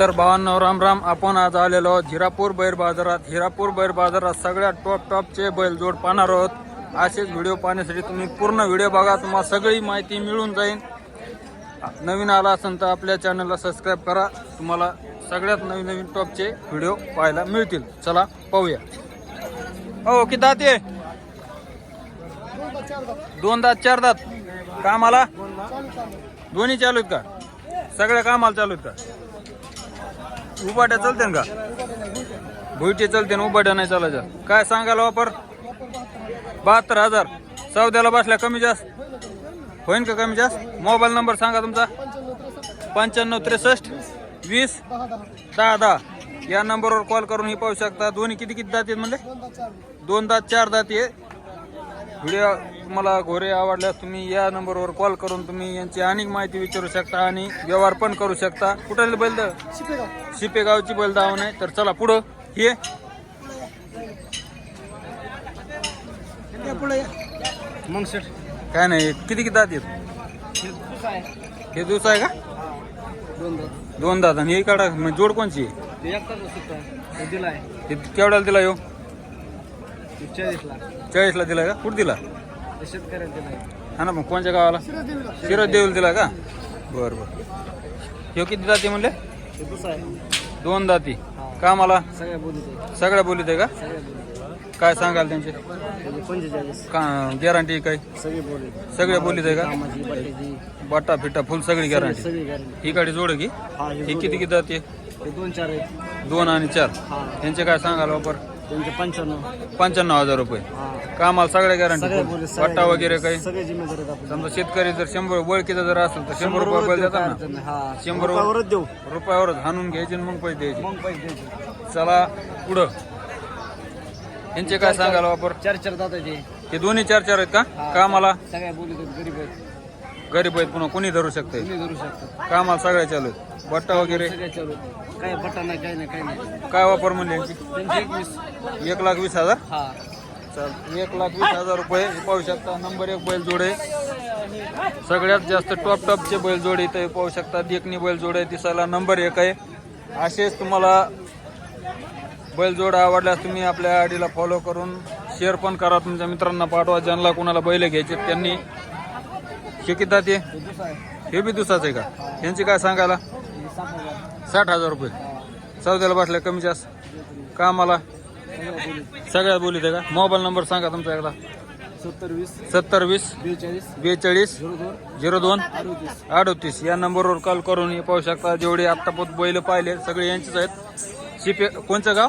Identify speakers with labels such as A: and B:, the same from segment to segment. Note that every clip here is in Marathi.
A: तर भावांनो राम राम आपण आज आलेलो आहोत हिरापूर बैर बाजारात. हिरापूर बैर बाजारात सगळ्यात टॉप टॉपचे बैल जोड पाहणार आहोत. असेच व्हिडिओ पाहण्यासाठी तुम्ही पूर्ण व्हिडिओ बघा. तुम्हाला सगळी माहिती मिळून जाईल. नवीन आला असेल तर आपल्या चॅनलला सबस्क्राईब करा. तुम्हाला सगळ्यात नवीन नवीन टॉपचे व्हिडिओ पाहायला मिळतील. चला पाहूया. हो किती दात आहे? दोन दात चार दात. कामाला? दोन्ही चालू आहेत का? सगळ्या कामाला चालू आहेत का? उपाट्या चालते का? भुईटे चालते ना उपाट्या नाही चालायच्या काय सांगायला वापर? बहात्तर हजार. सौद्याला बसल्या कमी जास्त. होईन का कमी जास्त? मोबाईल नंबर सांगा तुमचा. पंच्याण्णव त्रेसष्ट वीस दहा दहा. या नंबरवर कॉल करून ही पाहू शकता. दोन्ही किती किती दात आहेत म्हणजे दोन दात चार दात आहे. व्हिडिओ तुम्हाला घोरे आवडल्यास तुम्ही या नंबरवर कॉल करून तुम्ही यांची अनेक माहिती विचारू शकता आणि व्यवहार पण करू शकता. कुठले बैल शिपेगावची बैल दाव नाही तर चला पुढं. हे?
B: मग सर
A: काय नाही. किती किती दात आहेत? हे दिवस आहे का?
B: दोन
A: दात. आणि हे काढा. म्हणजे जोड कोणची? केवढ्याला दिला येऊ
B: चाळीसला.
A: दिला का? कुठं दिला? हा ना मग कोणत्या गावाला? शिरत देऊल दिला का? बरं बरं. हे किती दाती म्हणले? दोन दाती कामाला
B: सगळ्या बोलीत
A: सगळ्या बोलीत आहे का? काय सांगाल त्यांचे? का गॅरंटी काय?
B: सगळी बोलीत
A: सगळ्या बोलीत आहे का?
B: कामाची बटायची
A: बटा फिटा फुल सगळी गॅरंटी ही गाडी जोड की?
B: हा
A: किती. किती जाते
B: दोन चार
A: दोन आणि चार. यांचे काय सांगाल वापर?
B: त्यांचे पंच्याण्णव.
A: पंच्याण्णव हजार रुपये.
B: हा.
A: कामाला सगळ्या
B: सगळ्या
A: गॅरंटी पट्टा वगैरे काही?
B: सगळे जिम्मेदार आहेत आपण
A: समजा शेतकरी जर शंभर ओळखीचा जर असेल तर शंभर रुपये बैल देतात ना?
B: अडचण नाही. हा.
A: शंभर
B: रुपयावरच देऊ.
A: रुपयावरच हाणून घ्यायचे आणि मग पैसे द्यायचे.
B: मग पैसे द्यायचे.
A: चला पुढं. यांचे काय सांगाल वापर?
B: चार चार आहे ते
A: हे दोन्ही चार चार आहेत का?
B: हा.
A: कामाला
B: सगळ्या आहेत, गरीब आहेत.
A: गरीब आहेत पुन्हा कोणी धरू शकते
B: तुम्ही धरू शकता?
A: कामाला सगळ्या चालू आहेत? बट्टा वगैरे?
B: काय बटा नाही काय नाही काय नाही.
A: काय वापर म्हणले यांची? एक लाख वीस हजार?
B: हा.
A: चल एक लाख वीस हजार रुपये. पाहू शकता नंबर एक बैल जोडे सगळ्यात जास्त टॉप टॉपचे बैल जोडे इथे पाहू शकता. देखणी बैल जोडे दिसायला नंबर एक आहे. असेच तुम्हाला बैल जोड आवडल्यास तुम्ही आपल्या आडीला फॉलो करून शेअर पण करा. तुमच्या मित्रांना पाठवा. ज्यांना कोणाला बैल घ्यायचे त्यांनी. शिकितात हे बी दुसराच आहे का? यांची काय सांगायला?
B: हजार
A: साठ हजार रुपये. चौद्याला बसल्या कमी जास्त. कामाला
B: सगळ्या बोलीत
A: सगळ्या बोलीत आहे का? मोबाईल नंबर सांगा तुमचा एकदा.
B: सत्तर वीस.
A: सत्तर वीस.
B: बेचाळीस.
A: बेचाळीस.
B: झिरो दोन. अडतीस.
A: या नंबरवर कॉल करून हे पाहू शकता. जेवढे आत्तापोत बैल पाहिले सगळे यांचेच आहेत. शिपे कोणचं गाव?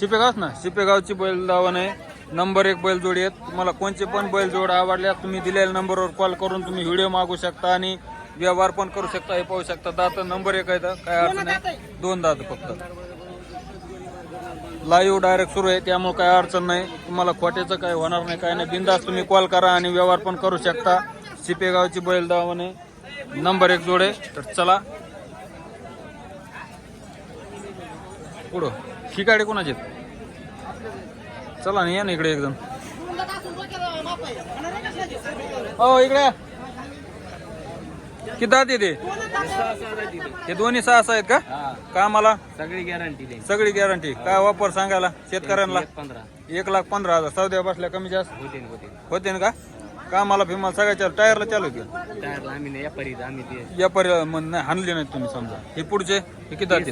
A: शिपेगावच ना? शिपेगावची बैल दावण आहे. नंबर एक बैल जोडी आहेत. तुम्हाला कोणचे पण बैल जोड आवडल्यास तुम्ही दिलेल्या नंबरवर कॉल करून तुम्ही व्हिडिओ मागू शकता आणि व्यवहार पण करू शकता हे पाहू शकता. दात नंबर एक आहे काय अडचण नाही. दोन दात फक्त. लाईव्ह डायरेक्ट सुरू आहे त्यामुळे काय अडचण नाही. तुम्हाला खोट्याचं काय होणार नाही काय नाही. बिंदास तुम्ही कॉल करा आणि व्यवहार पण करू शकता. शिपेगावची बैल दावणे नंबर एक जोडे तर चला. पुढं. गाडी कोणाची? चला ना या ना इकडे एकदम. हो इकडे किती दात येते हे? दोन्ही सहा सहा आहेत का? कामाला
B: सगळी गॅरंटी दे
A: सगळी गॅरंटी काय वापर सांगायला शेतकऱ्यांना? एक लाख पंधरा. हजार. सौद्या बसल्या कमी जास्त?
B: होते
A: ना का? कामाला भीमाला सगळ्या चालू टायरला चालू
B: आम्ही नाही व्यापारी ते
A: या नाही हाणले नाहीत तुम्ही समजा. हे पुढचे? हे किती आहेत?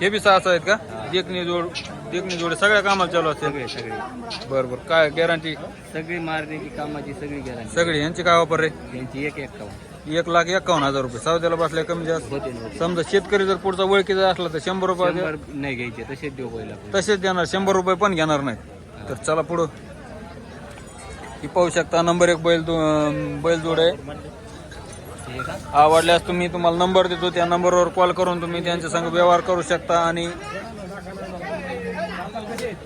A: हे बी सहा सहा आहेत का? देखणी जोड देखणी जोड सगळ्या कामाला चालू असते
B: सगळे
A: बरं बरं. काय गॅरंटी
B: सगळी मारण्याची कामाची सगळी गॅरंटी
A: सगळी. यांची काय वापर रे?
B: त्यांची एक एक काम.
A: एक लाख एकावन्न हजार रुपये. सौद्याला बसल्या कमी जास्त. समजा शेतकरी जर पुढचा ओळखीचा असला तर शंभर रुपये
B: नाही घ्यायचे तसेच देऊ पहिला
A: तसेच देणार शंभर रुपये पण घेणार नाहीत. तर चला पुढं. ही पाहू शकता नंबर एक बैल दो- अं, बैल जोड आहे.
B: हे
A: आवडल्यास तुम्ही तुम्हाला नंबर देतो त्या नंबरवर कॉल करून तुम्ही त्यांच्या संग व्यवहार करू शकता आणि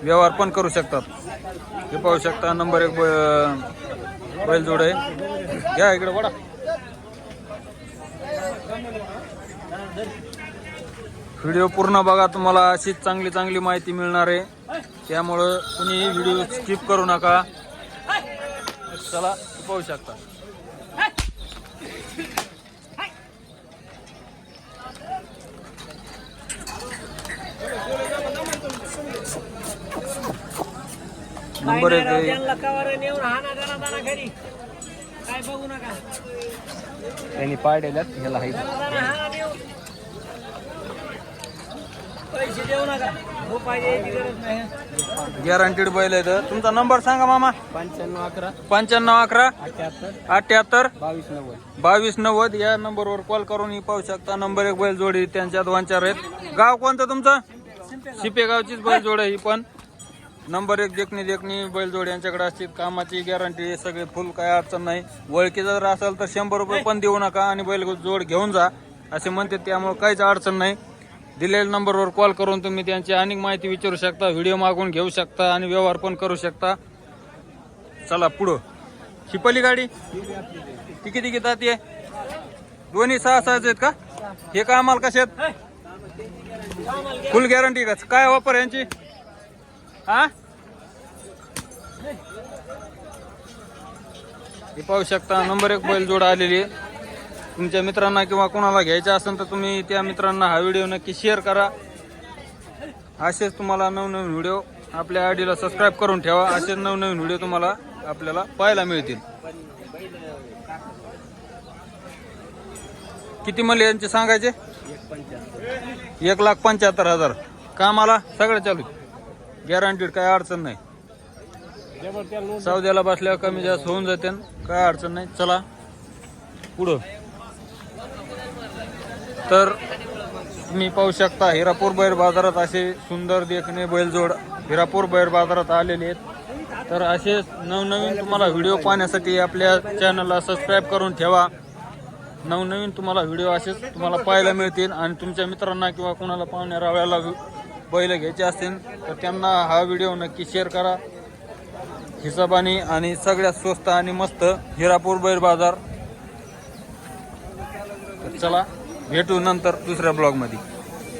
A: व्यवहार पण करू शकतात. हे पाहू शकता नंबर एक ब- बैल जोड आहे. घ्या इकडे वडा. व्हिडिओ पूर्ण बघा तुम्हाला अशीच चांगली चांगली माहिती मिळणार आहे. त्यामुळं कुणीही व्हिडिओ स्किप करू नका. चला पाहू शकता. नंबर एक
C: त्यांनी
B: पाडल्यात ह्याला
C: आहे पैसे देऊ नका.
A: गॅरंटीड बैल आहे तर तुमचा नंबर सांगा मामा.
B: पंच्याण्णव अकरा.
A: पंच्याण्णव अकरा.
B: अठ्याहत्तर.
A: अठ्याहत्तर.
B: बावीस नव्वद.
A: बावीस नव्वद. या नंबरवर कॉल करून ही पाहू शकता. नंबर एक बैल जोडी त्यांच्यात वांचार आहेत. गाव कोणतं तुमचं? शिपेगावचीच बैल जोड ही पण. नंबर एक देखणी देखणी बैल जोड यांच्याकडे असतील. कामाची गॅरंटी सगळे फुल काय अडचण नाही. ओळखी जर असेल तर शंभर रुपये पण देऊ नका आणि बैल जोड घेऊन जा. असे म्हणते त्यामुळे काहीच अडचण नाही. दिलेल्या नंबरवर कॉल करून तुम्ही त्यांची अनेक माहिती विचारू शकता व्हिडिओ मागून घेऊ शकता आणि व्यवहार पण करू शकता. चला पुढं. शिपली गाडी? ती किती घेतात ये दोन्ही सहा सहाच आहेत का? हे का आम्हाला कशात फुल गॅरंटी का? काय वापर यांची? हा? हे पाहू शकता नंबर एक बैल जोड आलेली आहे. तुमच्या मित्रांना किंवा कोणाला घ्यायचं असेल तर तुम्ही त्या मित्रांना हा व्हिडिओ नक्की शेअर करा. असेच तुम्हाला नवनवीन व्हिडिओ आपल्या आय डीला सबस्क्राईब करून ठेवा. असेच नवनवीन व्हिडिओ तुम्हाला आपल्याला पाहायला मिळतील. किती म्हणले यांचे सांगायचे?
B: एक
A: एक लाख पंच्याहत्तर हजार. कामाला सगळं चालू गॅरंटीड काय अडचण नाही. सौद्याला बसल्यावर कमी जास्त होऊन जाते काय अडचण नाही. चला. पुढं. तर तुम्ही पाहू शकता हिरापूर बैर बाजारात असे सुंदर देखणे बैलजोड हिरापूर बैर बाजारात आलेले आहेत. तर असे नवनवीन तुम्हाला व्हिडिओ पाहण्यासाठी आपल्या चॅनलला सबस्क्राईब करून ठेवा. नवनवीन तुम्हाला व्हिडिओ असेच तुम्हाला पाहायला मिळतील आणि तुमच्या मित्रांना किंवा कोणाला पाहुण्या रावळ्याला बैल घ्यायचे असतील तर त्यांना हा व्हिडिओ नक्की शेअर करा. हिसाबाने आणि सगळ्यात स्वस्त आणि मस्त हिरापूर बैर बाजार. चला. भेटू नंतर दुसऱ्या ब्लॉगमध्ये.